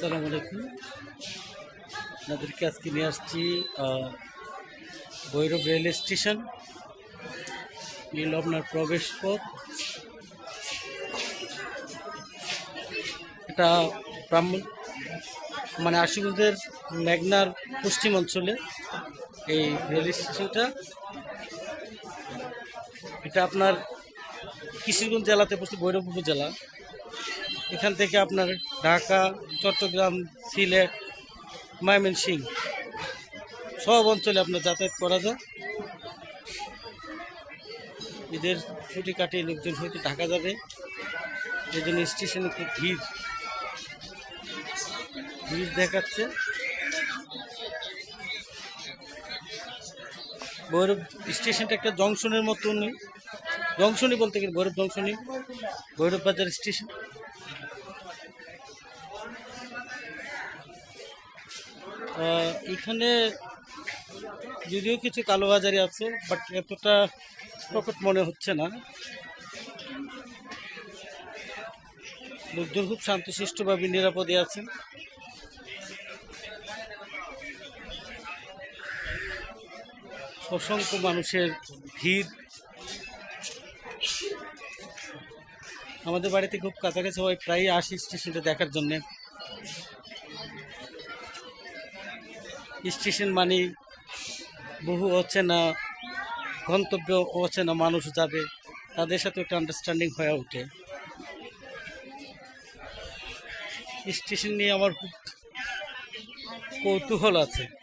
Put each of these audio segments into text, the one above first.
আসসালামু আলাইকুম। আপনাদেরকে আজকে নিয়ে আসছি ভৈরব রেল স্টেশন নীল আপনার প্রবেশ পথ এটা ব্রাহ্মণ মানে আশিগঞ্জের মেঘনার পশ্চিম অঞ্চলে এই রেল স্টেশনটা। এটা আপনার কিশোরগঞ্জ জেলাতে পড়ছে, ভৈরব উপজেলা। এখান থেকে আপনার ঢাকা, চট্টগ্রাম, সিলেট ময়মনসিং সব অঞ্চলে আপনার যাতায়াত করা যায়। ঈদের ছুটি কাটিয়ে লোকজন হয়তো ঢাকা যাবে। এই জন্য স্টেশনে খুব ভিড়। ভিড় দেখাচ্ছে। ভৈরব স্টেশনটা একটা জংশনের মতনই। জংশনই বলতে গেলে ভৈরব জংশনই। ভৈরব বাজার স্টেশন। এখানে যদিও কিছু কালোবাজারি আছে বাট এতটা প্রকট মনে হচ্ছে না। লোকজন খুব শান্তশিষ্টভাবে নিরাপদে আছেন। অসংখ্য মানুষের ভিড়। আমাদের বাড়িতে খুব কাছাকাছি হয় প্রায় আসি স্টেশনটা দেখার জন্যে। স্টেশন মানে বহু অচেনা গন্তব্য অচেনা মানুষ যাবে। তাদের সাথে একটা আন্ডারস্ট্যান্ডিং হয়ে ওঠে। স্টেশন নিয়ে আমার খুব কৌতূহল আছে।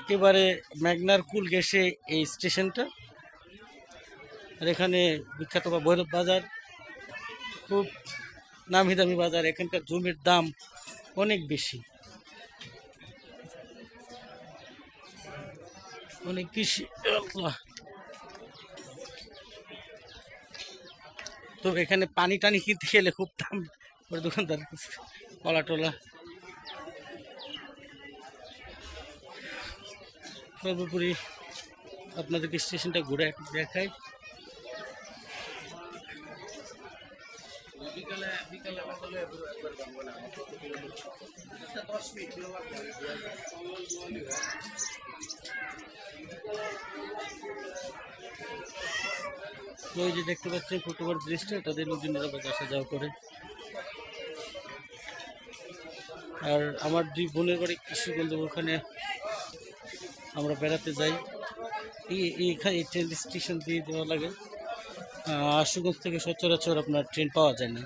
একেবারে ম্যাগনার কুল গেছে এই স্টেশনটা। আর এখানে বিখ্যাত বা ভৈরব বাজার, খুব নামি দামি বাজার, এখানকার জমির দাম অনেক বেশি। অনেক আল্লাহ। তো এখানে পানি টানি কিনতে গেলে খুব দাম দোকানদার কলা টলা সর্বোপরি আপনাদেরকে স্টেশনটা ঘুরে দেখাই। ওই যে দেখতে পাচ্ছেন ফুটওভার ব্রিজটা তাদের লোকজন নিরাপদ আসা যাওয়া করে। আর আমার দুই বোনের বাড়ি কৃষিগঞ্জ ওখানে আমরা বেড়াতে যাই। এখানে ট্রেন স্টেশন দিয়ে দেওয়া লাগে। আশুগঞ্জ থেকে সচরাচর আপনার ট্রেন পাওয়া যায় না।